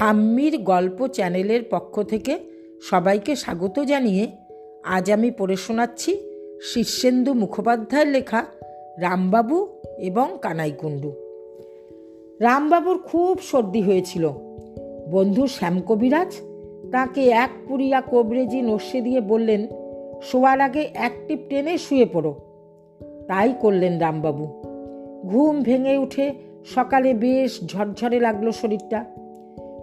ঠাম্মির গল্প চ্যানেলের পক্ষ থেকে সবাইকে স্বাগত জানিয়ে আজ আমি পড়ে শোনাচ্ছি শীর্ষেন্দু মুখোপাধ্যায়ের লেখা রামবাবু এবং কানাইকুণ্ডু। রামবাবুর খুব সর্দি হয়েছিল। বন্ধু শ্যামকবিরাজ তাকে এক পুরিয়া কবরেজি নস্যে দিয়ে বললেন, শোয়ার আগে এক টিপ টেনে শুয়ে পড়ো। তাই করলেন রামবাবু। ঘুম ভেঙে উঠে সকালে বেশ ঝরঝরে লাগল শরীরটা।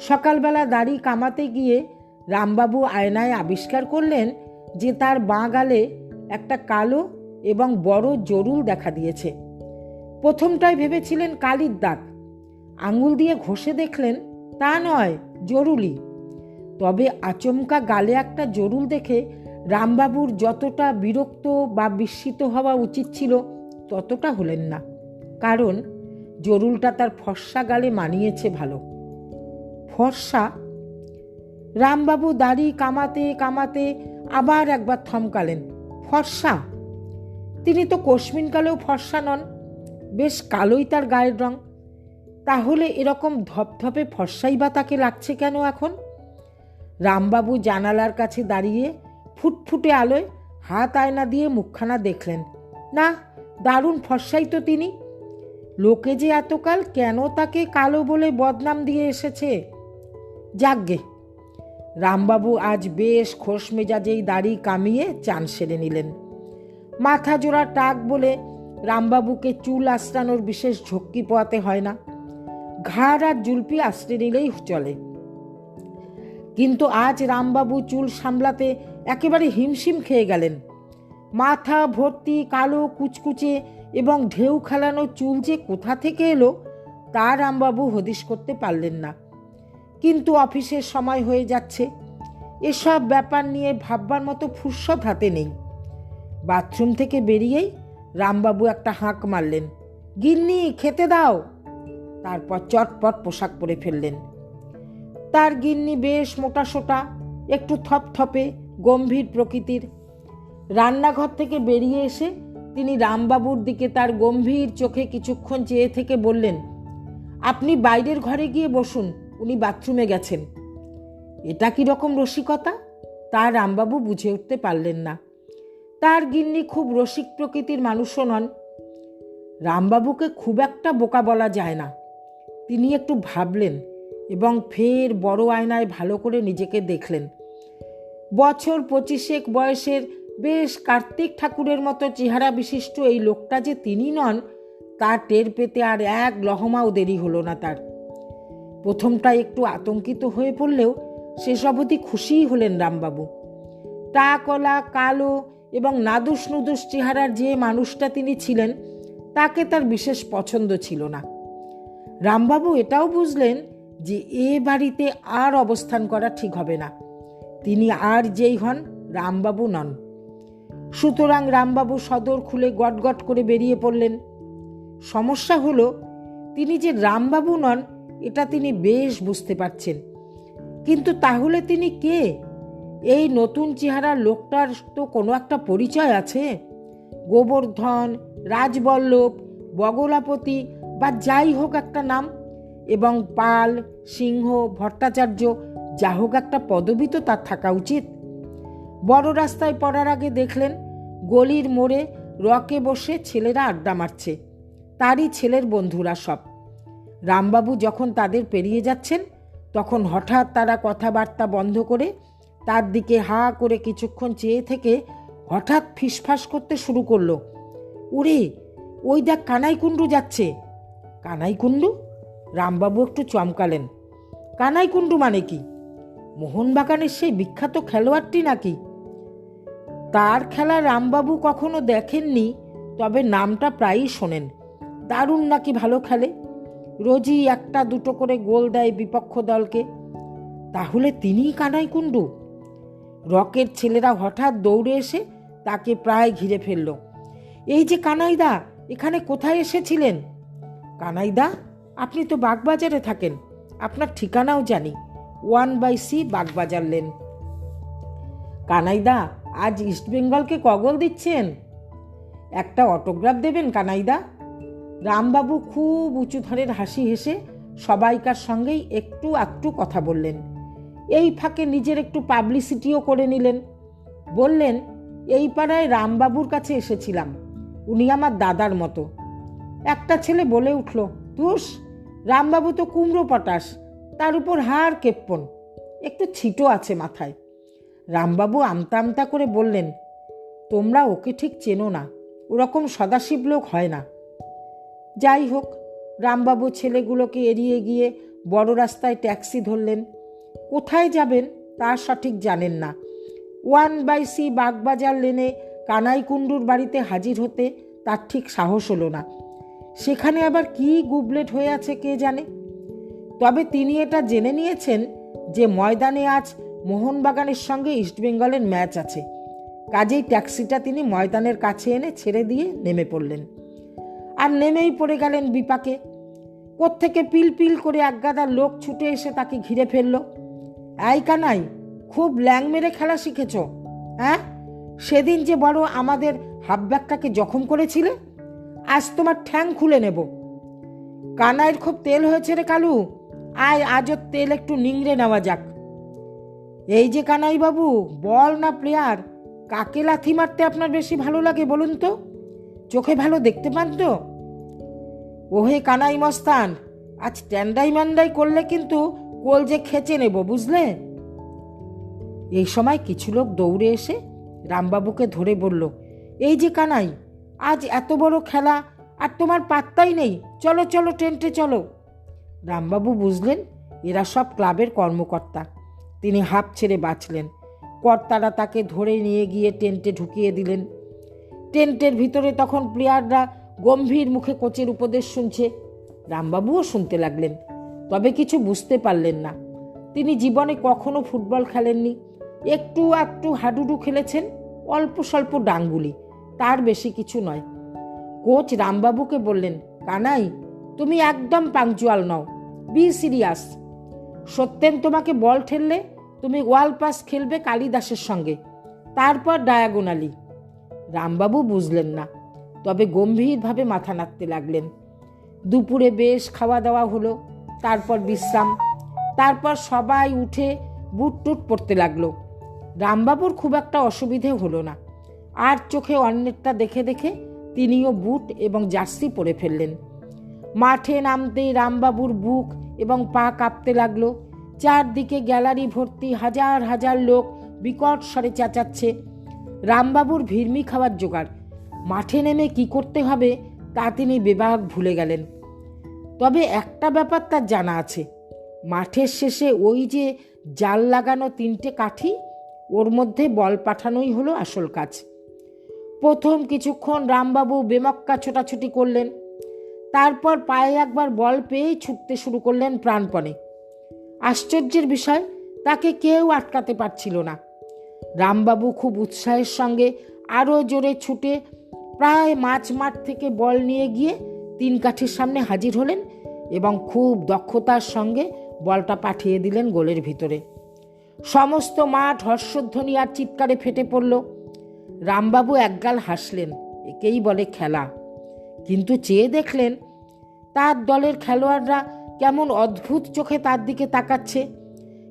সকালবেলা দাড়ি কামাতে গিয়ে রামবাবু আয়নায় আবিষ্কার করলেন যে তার বাঁ গালে একটা কালো এবং বড় জরুল দেখা দিয়েছে। প্রথমটায় ভেবেছিলেন কালির দাগ। আঙুল দিয়ে ঘষে দেখলেন তা নয়, জরুলি। তবে আচমকা গালে একটা জরুল দেখে রামবাবুর যতটা বিরক্ত বা বিস্মিত হওয়া উচিত ছিল ততটা হলেন না। কারণ জরুলটা তার ফর্সা গালে মানিয়েছে ভালো। ফর্সা রামবাবু দাড়ি কামাতে কামাতে আবার একবার থমকালেন। ফর্সা তিনি তো কোশ্মিনকালেও ফর্সা নন। বেশ কালোই তার গায়ের রং। তাহলে এরকম ধপধপে ফর্সাই বা তাকে লাগছে কেন এখন? রামবাবু জানালার কাছে দাঁড়িয়ে ফুটফুটে আলোয় হাত আয়না দিয়ে মুখখানা দেখলেন। না, দারুণ ফর্সাই তো তিনি। লোকে যে এতকাল কেন তাকে কালো বলে বদনাম দিয়ে এসেছে? যাগ্গে রামবাবু আজ বেশ খোশ মেজাজেই দাড়ি কামিয়ে চান সেরে নিলেন। মাথা জোড়া টাক বলে রামবাবুকে চুল আশ্রানোর বিশেষ ঝক্কি পোয়াতে হয় না। ঘাড় আর জুলপি আশ্রে নিলেই চলে। কিন্তু আজ রামবাবু চুল সামলাতে একেবারে হিমশিম খেয়ে গেলেন। মাথা ভর্তি, কালো, কুচকুচে এবং ঢেউ খেলানো চুল যে কোথা থেকে এলো, তা রামবাবু হদিশ করতে পারলেন না। কিন্তু অফিসের সময় হয়ে যাচ্ছে। এসব ব্যাপার নিয়ে ভাববার মতো ফুরসত হাতে নেই। বাথরুম থেকে বেরিয়েই রামবাবু একটা হাঁক মারলেন, গিন্নি, খেতে দাও। তারপর চটপট পোশাক পরে ফেললেন। তার গিন্নি বেশ মোটা সোটা, একটু থপথপে, গম্ভীর প্রকৃতির। রান্নাঘর থেকে বেরিয়ে এসে তিনি রামবাবুর দিকে তার গম্ভীর চোখে কিছুক্ষণ চেয়ে থেকে বললেন, আপনি বাইরের ঘরে গিয়ে বসুন উনি বাথরুমে গেছেন। এটা কি রকম রসিকতা? তা রামবাবু বুঝে উঠতে পারলেন না। তার গিন্নি খুব রসিক প্রকৃতির মানুষও নন। রামবাবুকে খুব একটা বোকা বলা যায় না। তিনি একটু ভাবলেন এবং ফের বড় আয়নায় ভালো করে নিজেকে দেখলেন। বছর পঁচিশেক বয়সের বেশ কার্তিক ঠাকুরের মতো চেহারা বিশিষ্ট এই লোকটা যে তিনি নন, তা টের পেতে আর এক লহমাও দেরি হলো না তার। প্রথমটা একটু আতঙ্কিত হয়ে পড়লেও শেষ অবধি খুশিই হলেন রামবাবু। টা, কলা, কালো এবং নাদুস নুদুস চেহারার যে মানুষটা তিনি ছিলেন, তাকে তার বিশেষ পছন্দ ছিল না। রামবাবু এটাও বুঝলেন যে এ বাড়িতে আর অবস্থান করা ঠিক হবে না। তিনি আর যেই হন, রামবাবু নন। সুতরাং রামবাবু সদর খুলে গটগট করে বেরিয়ে পড়লেন। সমস্যা হলো, তিনি যে রামবাবু নন এটা তিনি বেশ বুঝতে পারছেন। কিন্তু তাহলে তিনি কে? এই নতুন চেহারার লোকটার তো কোনো একটা পরিচয় আছে? গোবর্ধন, রাজবল্লভ, বগলাপতি বা যাই হোক একটা নাম। এবং পাল, সিংহ, ভট্টাচার্য, যা হোক একটা পদবি তো তার থাকা উচিত। বড় রাস্তায় পড়ার আগে দেখলেন, গলির মোড়ে রকে বসে ছেলেরা আড্ডা মারছে। তারই ছেলের বন্ধুরা সব। রামবাবু যখন তাদের পেরিয়ে যাচ্ছেন, তখন হঠাৎ তারা কথাবার্তা বন্ধ করে তার দিকে হা করে কিছুক্ষণ চেয়ে থেকে হঠাৎ ফিসফাস করতে শুরু করল। ওরে, ওই দেখ কানাইকুণ্ডু যাচ্ছে। কানাইকুণ্ডু? রামবাবু একটু চমকালেন। কানাইকুণ্ডু মানে কি? মোহনবাগানের সেই বিখ্যাত খেলোয়াড়টি নাকি? তার খেলা রামবাবু কখনো দেখেননি, তবে নামটা প্রায়ই শোনেন। দারুণ নাকি ভালো খেলে? রোজই একটা দুটো করে গোল দেয় বিপক্ষ দলকে। তাহলে তিনিই কানাই কুণ্ডু। রকের ছেলেরা হঠাৎ দৌড়ে এসে তাকে প্রায় ঘিরে ফেলল। এই যে কানাইদা, এখানে কোথায় এসেছিলেন? কানাইদা, আপনি তো বাগবাজারে থাকেন। আপনার ঠিকানাও জানি। One by C Bagbazar lane. কানাইদা, আজ ইস্টবেঙ্গলকে কগল দিচ্ছেন? একটা অটোগ্রাফ দেবেন কানাইদা? রামবাবু খুব উঁচু ধরের হাসি হেসে সবাইকার সঙ্গেই একটু একটু কথা বললেন। এই ফাঁকে নিজের একটু পাবলিসিটিও করে নিলেন। বললেন, এই পাড়ায় রামবাবুর কাছে এসেছিলাম। উনি আমার দাদার মতো। একটা ছেলে বলে উঠল তুস রামবাবু তো কুমড়ো পটাশ, তার উপর হার কেপ্পন। একটু ছিটো আছে মাথায়। রামবাবু আমতা আমতা করে বললেন, তোমরা ওকে ঠিক চেনো না, ওরকম সদাশিব লোক হয় না। যাই হোক, রামবাবু ছেলেগুলোকে এড়িয়ে গিয়ে বড় রাস্তায় ট্যাক্সি ধরলেন। কোথায় যাবেন তা সঠিক জানেন না। ওয়ান বাই সি বাগবাজার লেনে কানাই কুণ্ডুর বাড়িতে হাজির হতে তার ঠিক সাহস হলো না। সেখানে আবার কি গুবলেট হয়ে আছে কে জানে? তবে তিনি এটা জেনে নিয়েছেন যে ময়দানে আজ মোহনবাগানের সঙ্গে ইস্টবেঙ্গলের ম্যাচ আছে। কাজেই ট্যাক্সিটা তিনি ময়দানের কাছে এনে ছেড়ে দিয়ে নেমে পড়লেন। আর নেমেই পড়ে গেলেন বিপাকে। কোত্থেকে পিল পিল করে একগাদার লোক ছুটে এসে তাকে ঘিরে ফেলল। এই কানাই, খুব ল্যাং মেরে খেলা শিখেছ হ্যাঁ সেদিন যে বড় আমাদের হাফব্যাকটাকে জখম করেছিলে, আজ তোমার ঠ্যাং খুলে নেব। কানাইয়ের খুব তেল হয়েছে রে কালু, আয় আজও তেল একটু নিংড়ে নেওয়া যাক। এই যে কানাই বাবু, বল না প্লেয়ার, কাকে লাথি মারতে আপনার বেশি ভালো লাগে বলুন তো? চোখে ভালো দেখতে পান তো? ওহে কানাই মস্তান, আজ ট্যান্ডাই ম্যান্ডাই করলে কিন্তু কোল যে খেচে নেব, বুঝলে? এই সময় কিছু লোক দৌড়ে এসে রামবাবুকে ধরে বলল, এই যে কানাই, আজ এত বড় খেলা আর তোমার পাত্তাই নেই, চলো চলো টেন্টে চলো। রামবাবু বুঝলেন এরা সব ক্লাবের কর্মকর্তা। তিনি হাঁপ ছেড়ে বাঁচলেন। কর্তারা তাকে ধরে নিয়ে গিয়ে টেন্টে ঢুকিয়ে দিলেন। টেন্টের ভিতরে তখন প্লেয়াররা গম্ভীর মুখে কোচের উপদেশ শুনছে। রামবাবুও শুনতে লাগলেন, তবে কিছু বুঝতে পারলেন না। তিনি জীবনে কখনো ফুটবল খেলেননি। একটু একটু হাডুডু খেলেছেন, অল্প স্বল্প ডাঙ্গুলি, তার বেশি কিছু নয়। কোচ রামবাবুকে বললেন, কানাই, তুমি একদম পাংচুয়াল নও, বি সিরিয়াস। সত্যেন তোমাকে বল ঠেললে তুমি ওয়াল পাস খেলবে কালিদাসের সঙ্গে, তারপর ডায়াগোনালি। রামবাবু বুঝলেন না। তবে গম্ভীরভাবে মাথা নাড়তে লাগলেন। দুপুরে বেশ খাওয়া দাওয়া হলো, তারপর বিশ্রাম, তারপর সবাই উঠে বুট টুট পড়তে লাগল। রামবাবুর খুব একটা অসুবিধে হলো না। আর চোখে অন্যেরটা দেখে দেখে তিনিও বুট এবং জার্সি পরে ফেললেন। মাঠে নামতেই রামবাবুর বুক এবং পা কাঁপতে লাগল। চারদিকে গ্যালারি ভর্তি হাজার হাজার লোক বিকট স্বরে চেঁচাচ্ছে। রামবাবুর ভিড়মি খাওয়ার জোগাড়। মাঠে নেমে কি করতে হবে তা তিনি বিবাহ ভুলে গেলেন। তবে একটা ব্যাপার তার জানা আছে, মাঠের শেষে ওই যে জাল লাগানো তিনটে কাঠি, ওর মধ্যে বল পাঠানোই হলো আসল কাজ। প্রথম কিছুক্ষণ রামবাবু বেমক্কা ছোটাছুটি করলেন, তারপর পায়ে একবার বল পেয়েই ছুটতে শুরু করলেন প্রাণপণে। আশ্চর্যের বিষয়, তাকে কেউ আটকাতে পারছিল না। রামবাবু খুব উৎসাহের সঙ্গে আরও জোরে ছুটে প্রায় মাছ মাঠ থেকে বল নিয়ে গিয়ে তিন কাঠির সামনে হাজির হলেন এবং খুব দক্ষতার সঙ্গে বলটা পাঠিয়ে দিলেন গোলের ভিতরে। সমস্ত মাঠ হর্ষধ্বনি আর চিৎকারে ফেটে পড়ল। রামবাবু একগাল হাসলেন, একেই বলে খেলা। কিন্তু চেয়ে দেখলেন, তার দলের খেলোয়াড়রা কেমন অদ্ভুত চোখে তার দিকে তাকাচ্ছে।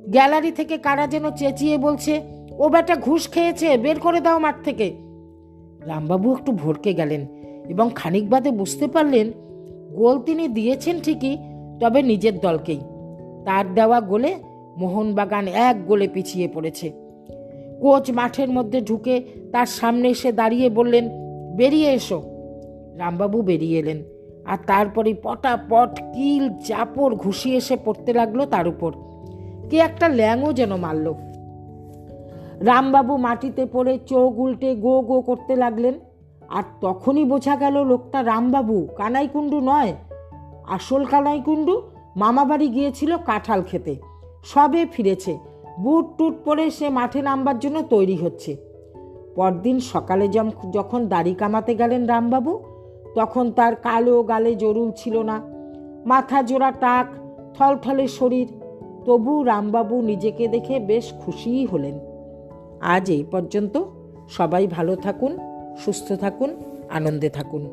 গ্যালারি থেকে কারা যেন চেঁচিয়ে বলছে, ও বেটা ঘুষ খেয়েছে, বের করে দাও মাঠ থেকে। রামবাবু একটু ভরকে গেলেন এবং খানিক বাদে বুঝতে পারলেন গোল তিনি দিয়েছেন ঠিকই, তবে নিজের দলকেই। তার দেওয়া গোলে মোহনবাগান এক গোলে পিছিয়ে পড়েছে। কোচ মাঠের মধ্যে ঢুকে তার সামনে এসে দাঁড়িয়ে বললেন, বেরিয়ে এসো। রামবাবু বেরিয়ে এলেন আর তারপরে পটাপট কিল, চাপড় ঘুষিয়ে এসে পড়তে লাগল তার উপর। কে একটা ল্যাংও যেন মারল। রামবাবু মাটিতে পড়ে চোখ উল্টে গো গো করতে লাগলেন। আর তখনই বোঝা গেল লোকটা রামবাবু, কানাইকুণ্ডু নয়। আসল কানাইকুণ্ডু মামাবাড়ি গিয়েছিল কাঁঠাল খেতে। সবে ফিরেছে। বুট টুট পরে সে মাঠে নামবার জন্য তৈরি হচ্ছে। পরদিন সকালে যখন দাড়ি কামাতে গেলেন রামবাবু, তখন তার কালো গালে জরুল ছিল না। মাথা জোড়া টাক, থলথলে শরীর। তবু রামবাবু নিজেকে দেখে বেশ খুশিই হলেন। আজ এই পর্যন্ত সবাই ভালো থাকুন সুস্থ থাকুন আনন্দে থাকুন।